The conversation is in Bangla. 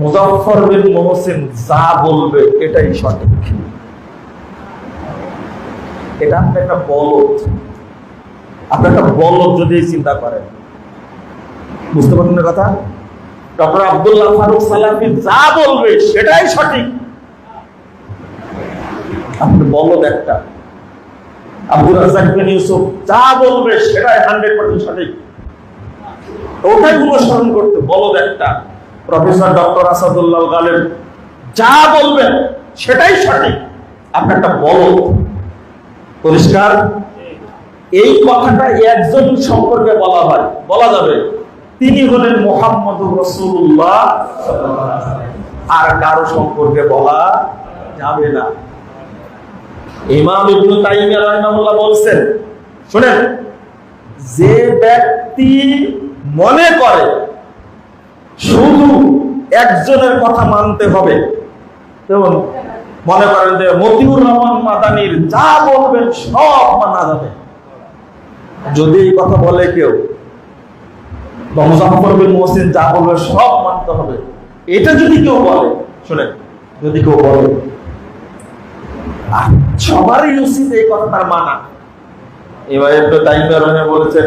মুজাফফর বিন মোহসিন যা বলবে এটাই সঠিক। এটা একটা বলদ। আপনি একটা বলদ যদি চিন্তা করেন। বুঝতে পারছেন না কথা? ডক্টর আব্দুল্লাহ ফারুক সালাফি যা বলবে সেটাই সঠিক। আপনি বলদ একটা। আব্দুল রাজাক বিন ইউসুফ যা বলবে সেটাই হান্ড্রেড পার্সেন্ট সঠিক। ওটাই অনুসরণ করতে বলদ একটা। প্রফেসর ডক্টর আসাদুল্লাহ গালেব যা বলবেন সেটাই সঠিক। আপনি একটা বলদ পরিষ্কার? এই কথাটা একজন সম্পর্কে বলা হয়। বলা যাবে, তিনি হলেন মোহাম্মদ রসুল্লাহ আর কারও সম্পর্কে বলা যাবে না। ইমাম ইবনু তাইমিয়া রাহিমাহুল্লাহ বলছেন, শুনেন, যে ব্যক্তি মনে করে একজনের কথা মানতে হবে। মনে করেন যে মতিউর রহমান মাদানির যা বলবেন সব মানা যাবে। যদি এই কথা বলে কেউ মোহসিন যা বলবে সব মানতে হবে। এটা যদি কেউ বলে যদি কেউ বলে সবারই উচিত এই মানা। রহমান বলেছেন